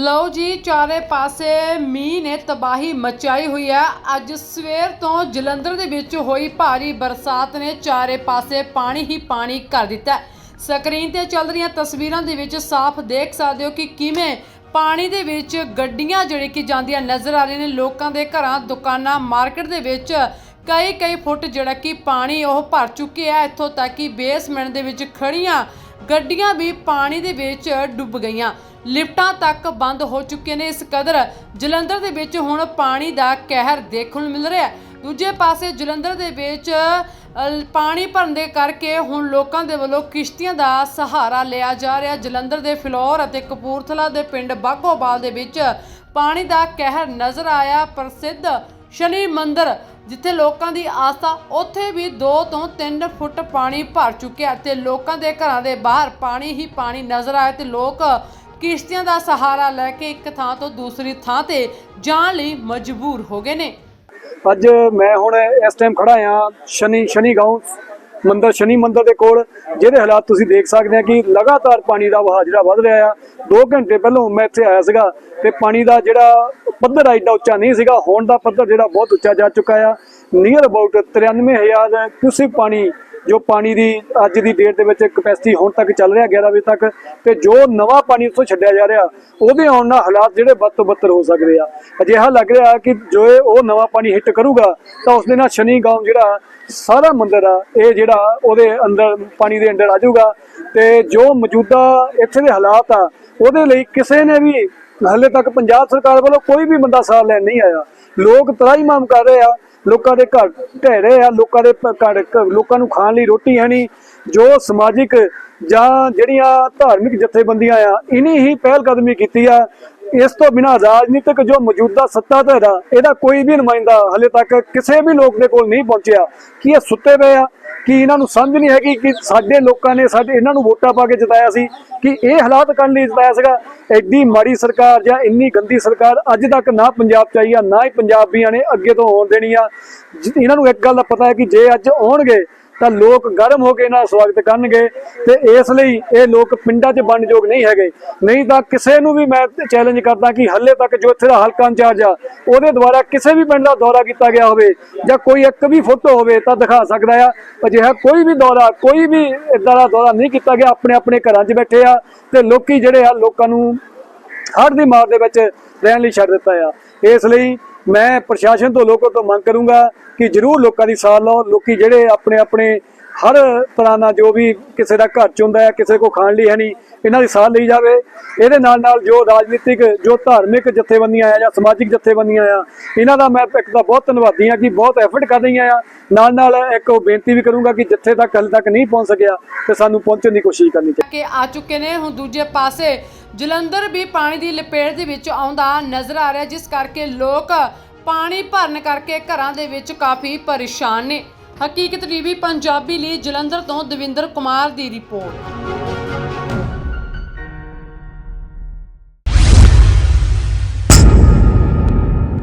ਲਓ ਜੀ, ਚਾਰੇ ਪਾਸੇ ਮੀਂਹ ਨੇ ਤਬਾਹੀ ਮਚਾਈ ਹੋਈ ਹੈ। ਅੱਜ ਸਵੇਰ ਤੋਂ ਜਲੰਧਰ ਦੇ ਵਿੱਚ ਹੋਈ ਭਾਰੀ ਬਰਸਾਤ ਨੇ ਚਾਰੇ ਪਾਸੇ ਪਾਣੀ ਹੀ ਪਾਣੀ ਕਰ ਦਿੱਤਾ ਸਕਰੀਨ ਤੇ ਚੱਲ ਰਹੀਆਂ ਤਸਵੀਰਾਂ ਦੇ ਵਿੱਚ ਸਾਫ਼ ਦੇਖ ਸਕਦੇ ਹੋ ਕਿ ਕਿਵੇਂ ਪਾਣੀ ਦੇ ਵਿੱਚ ਗੱਡੀਆਂ ਜਿਹੜੇ ਕਿ ਜਾਂਦੀਆਂ ਨਜ਼ਰ ਆ ਰਹੀਆਂ ਨੇ, ਲੋਕਾਂ ਦੇ ਘਰਾਂ, ਦੁਕਾਨਾਂ, ਮਾਰਕੀਟ ਦੇ ਵਿੱਚ ਕਈ ਕਈ ਫੁੱਟ ਜਿਹੜਾ ਕਿ ਪਾਣੀ ਉਹ ਭਰ ਚੁੱਕਿਆ ਹੈ ਇੱਥੋਂ ਤੱਕ ਕਿ ਬੇਸਮੈਂਟ ਦੇ ਵਿੱਚ ਖੜੀਆਂ ਗੱਡੀਆਂ ਵੀ ਪਾਣੀ ਦੇ ਵਿੱਚ ਡੁੱਬ ਗਈਆਂ। ਲਿਫਟਾਂ ਤੱਕ ਬੰਦ ਹੋ ਚੁੱਕੇ ਨੇ ਇਸ ਕਦਰ। ਜਲੰਧਰ ਦੇ ਵਿੱਚ ਹੁਣ ਪਾਣੀ ਦਾ ਕਹਿਰ ਦੇਖਣ ਨੂੰ ਮਿਲ ਰਿਹਾ ਹੈ। ਦੂਜੇ ਪਾਸੇ ਜਲੰਧਰ ਦੇ ਵਿੱਚ ਅ, ਪਾਣੀ ਭਰਨ ਦੇ ਕਰਕੇ ਹੁਣ ਲੋਕਾਂ ਦੇ ਵੱਲੋਂ ਕਿਸ਼ਤੀਆਂ ਦਾ ਸਹਾਰਾ ਲਿਆ ਜਾ ਰਿਹਾ। ਜਲੰਧਰ ਦੇ ਫਿਲੌਰ ਅਤੇ ਕਪੂਰਥਲਾ ਦੇ ਪਿੰਡ ਬਾਗੋਵਾਲ ਦੇ ਵਿੱਚ ਪਾਣੀ ਦਾ ਕਹਿਰ ਨਜ਼ਰ ਆਇਆ। ਪ੍ਰਸਿੱਧ ਸ਼ਨੀ ਮੰਦਿਰ ਜਿੱਥੇ ਲੋਕਾਂ ਦੀ ਆਸਥਾ ਉੱਥੇ ਵੀ 2 ਤੋਂ 3 ਫੁੱਟ ਪਾਣੀ ਭਰ ਚੁੱਕਿਆ ਤੇ ਲੋਕਾਂ ਦੇ ਘਰਾਂ ਦੇ ਬਾਹਰ ਪਾਣੀ ਹੀ ਪਾਣੀ ਨਜ਼ਰ ਆਇਆ ਤੇ ਲੋਕ ਕਿਸ਼ਤੀਆਂ ਦਾ ਸਹਾਰਾ ਲੈ ਕੇ ਇੱਕ ਥਾਂ ਤੋਂ ਦੂਸਰੀ ਥਾਂ ਤੇ ਜਾਣ ਲਈ ਮਜਬੂਰ ਹੋ ਗਏ ਨੇ। ਅੱਜ ਮੈਂ ਹੁਣ ਇਸ ਟਾਈਮ ਖੜਾ ਆ ਸ਼ਨੀ ਸ਼ਨੀ ਗਾਉਂ, ਮੰਦਰ, ਸ਼ਨੀ ਮੰਦਰ ਦੇ ਕੋਲ, ਜਿਹਦੇ ਹਾਲਾਤ ਤੁਸੀਂ ਦੇਖ ਸਕਦੇ ਆ ਕਿ ਲਗਾਤਾਰ ਪਾਣੀ ਦਾ ਵਹਾਅ ਜਿਹੜਾ ਵੱਧ ਰਿਹਾ ਆ। 2 ਘੰਟੇ ਪਹਿਲਾਂ ਮੈਂ ਇੱਥੇ ਆਇਆ ਸੀਗਾ ਤੇ ਪਾਣੀ ਦਾ ਜਿਹੜਾ ਪੱਧਰ ਆ ਏਡਾ ਉੱਚਾ ਨਹੀਂ ਸੀਗਾ। ਹੁਣ ਦਾ ਪੱਧਰ ਜਿਹੜਾ ਬਹੁਤ ਉੱਚਾ ਜਾ ਚੁੱਕਾ ਆ। ਨੀਅਰ ਅਬਾਊਟ 93000 ਕਿਊਸਿਕ ਪਾਣੀ ਜੋ ਪਾਣੀ ਦੀ ਅੱਜ ਦੀ ਡੇਟ ਦੇ ਵਿੱਚ ਕਪੈਸਿਟੀ ਹੁਣ ਤੱਕ ਚੱਲ ਰਿਹਾ 11 ਵਜੇ ਤੱਕ, ਤੇ ਜੋ ਨਵਾਂ ਪਾਣੀ ਉੱਥੋਂ ਛੱਡਿਆ ਜਾ ਰਿਹਾ, ਉਹਦੇ ਆਉਣ ਨਾਲ ਹਾਲਾਤ ਜਿਹੜੇ ਵੱਧ ਤੋਂ ਬੱਤਰ ਹੋ ਸਕਦੇ ਆ। ਅਜਿਹਾ ਲੱਗ ਰਿਹਾ ਕਿ ਜੋ ਉਹ ਨਵਾਂ ਪਾਣੀ ਹਿੱਟ ਕਰੂਗਾ, ਤਾਂ ਉਸ ਦੇ ਨਾਲ ਸ਼ਨੀ ਗਾਉਂ ਜਿਹੜਾ ਸਾਰਾ ਮੰਦਰ ਆ, ਇਹ ਜਿਹੜਾ ਉਹਦੇ ਅੰਦਰ ਪਾਣੀ ਦੇ ਅੰਦਰ ਆ ਜਾਊਗਾ। ਤੇ ਜੋ ਮੌਜੂਦਾ ਇੱਥੇ ਦੇ ਹਾਲਾਤ ਆ, ਉਹਦੇ ਲਈ ਕਿਸੇ ਨੇ ਵੀ ਹਾਲੇ ਤੱਕ ਪੰਜਾਬ ਸਰਕਾਰ ਵੱਲੋਂ ਕੋਈ ਵੀ ਬੰਦਾ ਸਾਥ ਲੈਣ ਨਹੀਂ ਆਇਆ। ਲੋਕ ਤਰਾਹੀਮਾਮ ਕਰ ਰਹੇ ਆ ਲੋਕਾਂ ਦੇ ਘਰ ਢਹਿ ਰਹੇ ਆ, ਲੋਕਾਂ ਦੇ ਘਰ ਲੋਕਾਂ ਨੂੰ ਖਾਣ ਲਈ ਰੋਟੀ ਹੈ ਨਹੀਂ। ਜੋ ਸਮਾਜਿਕ ਜਾਂ ਜਿਹੜੀਆਂ ਧਾਰਮਿਕ ਜਥੇਬੰਦੀਆਂ ਆ, ਇਨੀ ਹੀ ਪਹਿਲ ਕਦਮੀ ਕੀਤੀ ਆ। ਇਸ ਤੋਂ ਬਿਨਾਂ ਰਾਜਨੀਤਿਕ ਜੋ ਮੌਜੂਦਾ ਸੱਤਾ ਧਿਰ ਇਹਦਾ ਕੋਈ ਵੀ ਨੁਮਾਇੰਦਾ ਹਲੇ ਤੱਕ ਕਿਸੇ ਵੀ ਲੋਕ ਦੇ ਕੋਲ ਨਹੀਂ ਪਹੁੰਚਿਆ। ਕਿ ਇਹ ਸੁੱਤੇ ਪਏ ਆ? ਕਿ ਇਹਨਾਂ ਨੂੰ ਸਮਝ ਨਹੀਂ ਹੈਗੀ ਕਿ ਸਾਡੇ ਲੋਕਾਂ ਨੇ ਸਾਡੇ ਇਹਨਾਂ ਨੂੰ ਵੋਟਾਂ ਪਾ ਕੇ ਜਿਤਾਇਆ ਸੀ, ਕਿ ਇਹ ਹਾਲਾਤ ਕਰਨ ਲਈ ਜਿਤਾਇਆ ਸੀਗਾ। ਐਡੀ ਮਾੜੀ ਸਰਕਾਰ ਜਾਂ ਇੰਨੀ ਗੰਦੀ ਸਰਕਾਰ ਅੱਜ ਤੱਕ ਨਾ ਪੰਜਾਬ ਚ ਆਈ ਆ, ਨਾ ਹੀ ਪੰਜਾਬੀਆਂ ਨੇ ਅੱਗੇ ਤੋਂ ਆਉਣ ਦੇਣੀ ਆ ਜ- ਇਹਨਾਂ ਨੂੰ ਇੱਕ ਗੱਲ ਦਾ ਪਤਾ ਹੈ ਕਿ ਜੇ ਅੱਜ ਆਉਣਗੇ ਤਾਂ ਲੋਕ ਗਰਮ ਹੋ ਕੇ ਇਹਨਾਂ ਦਾ ਸਵਾਗਤ ਕਰਨਗੇ ਤੇ ਇਸ ਲਈ ਇਹ ਲੋਕ ਪਿੰਡਾਂ 'ਚ ਬਣਯੋਗ ਨਹੀਂ ਹੈਗੇ। ਨਹੀਂ ਤਾਂ ਕਿਸੇ ਨੂੰ ਵੀ ਮੈਂ ਚੈਲੰਜ ਕਰਦਾ ਕਿ ਹੱਲੇ ਤੱਕ ਜੋ ਇੱਥੇ ਦਾ ਹਲਕਾ ਇੰਚਾਰਜ ਆ, ਉਹਦੇ ਦੁਆਰਾ ਕਿਸੇ ਵੀ ਪਿੰਡ ਦਾ ਦੌਰਾ ਕੀਤਾ ਗਿਆ ਹੋਵੇ ਜਾਂ ਕੋਈ ਇੱਕ ਵੀ ਫੋਟੋ ਹੋਵੇ ਤਾਂ ਦਿਖਾ ਸਕਦਾ ਆ। ਅਜਿਹਾ ਕੋਈ ਵੀ ਦੌਰਾ, ਕੋਈ ਵੀ ਇਦਾਂ ਦਾ ਦੌਰਾ ਨਹੀਂ ਕੀਤਾ ਗਿਆ। ਆਪਣੇ ਆਪਣੇ ਘਰਾਂ 'ਚ ਬੈਠੇ ਆ ਤੇ ਲੋਕੀ ਜਿਹੜੇ ਆ, ਲੋਕਾਂ ਨੂੰ ਹੜ੍ਹ ਦੀ ਮਾਰ ਦੇ ਵਿੱਚ ਰਹਿਣ ਲਈ ਛੱਡ ਦਿੱਤਾ ਆ। ਇਸ ਲਈ ਮੈਂ ਪ੍ਰਸ਼ਾਸਨ ਤੋਂ ਲੋਕਾਂ ਤੋਂ ਮੰਗ ਕਰੂੰਗਾ ਕਿ ਜਰੂਰ ਲੋਕਾਂ ਦੀ ਸਾਥ ਲਓ, ਲੋਕੀ ਜਿਹੜੇ ਆਪਣੇ ਆਪਣੇ ਹਰ ਤਰ੍ਹਾਂ ਦਾ ਜੋ ਵੀ ਕਿਸੇ ਦਾ ਘਰ ਚ ਹੁੰਦਾ ਹੈ, ਕਿਸੇ ਕੋ ਖਾਣ ਲਈ ਹੈ ਨਹੀਂ, ਇਹਨਾਂ ਦੀ ਸਾਹ ਲਈ ਜਾਵੇ। ਇਹਦੇ ਨਾਲ ਨਾਲ ਜੋ ਰਾਜਨੀਤਿਕ, ਜੋ ਧਾਰਮਿਕ ਜਥੇਬੰਦੀਆਂ ਆ ਜਾਂ ਸਮਾਜਿਕ ਜਥੇਬੰਦੀਆਂ ਆ, ਇਹਨਾਂ ਦਾ ਮੈਂ ਇੱਕ ਤਾਂ ਬਹੁਤ ਧੰਨਵਾਦੀ ਆ ਕਿ ਬਹੁਤ ਐਫਰਟ ਕਰ ਰਹੀਆਂ ਆ। ਨਾਲ ਨਾਲ ਇੱਕ ਉਹ ਬੇਨਤੀ ਵੀ ਕਰੂੰਗਾ ਕਿ ਜਿੱਥੇ ਤੱਕ ਹਾਲੇ ਤੱਕ ਨਹੀਂ ਪਹੁੰਚ ਸਕਿਆ, ਤੇ ਸਾਨੂੰ ਪਹੁੰਚਣ ਦੀ ਕੋਸ਼ਿਸ਼ ਕਰਨੀ ਚਾਹੀਦੀ। ਕੇ ਆ ਚੁੱਕੇ ਨੇ, ਹੁਣ ਦੂਜੇ ਪਾਸੇ ਜਲੰਧਰ ਵੀ ਪਾਣੀ ਦੀ ਲਪੇਟ ਦੇ ਵਿੱਚ ਆਉਂਦਾ ਨਜ਼ਰ ਆ ਰਿਹਾ, ਜਿਸ ਕਰਕੇ ਲੋਕ ਪਾਣੀ ਭਰਨ ਕਰਕੇ ਘਰਾਂ ਦੇ ਵਿੱਚ ਕਾਫੀ ਪਰੇਸ਼ਾਨ ਨੇ। ਹਕੀਕਤ ਟੀਵੀ ਪੰਜਾਬੀ ਲਈ ਜਲੰਧਰ ਤੋਂ ਦਵਿੰਦਰ ਕੁਮਾਰ ਦੀ ਰਿਪੋਰਟ।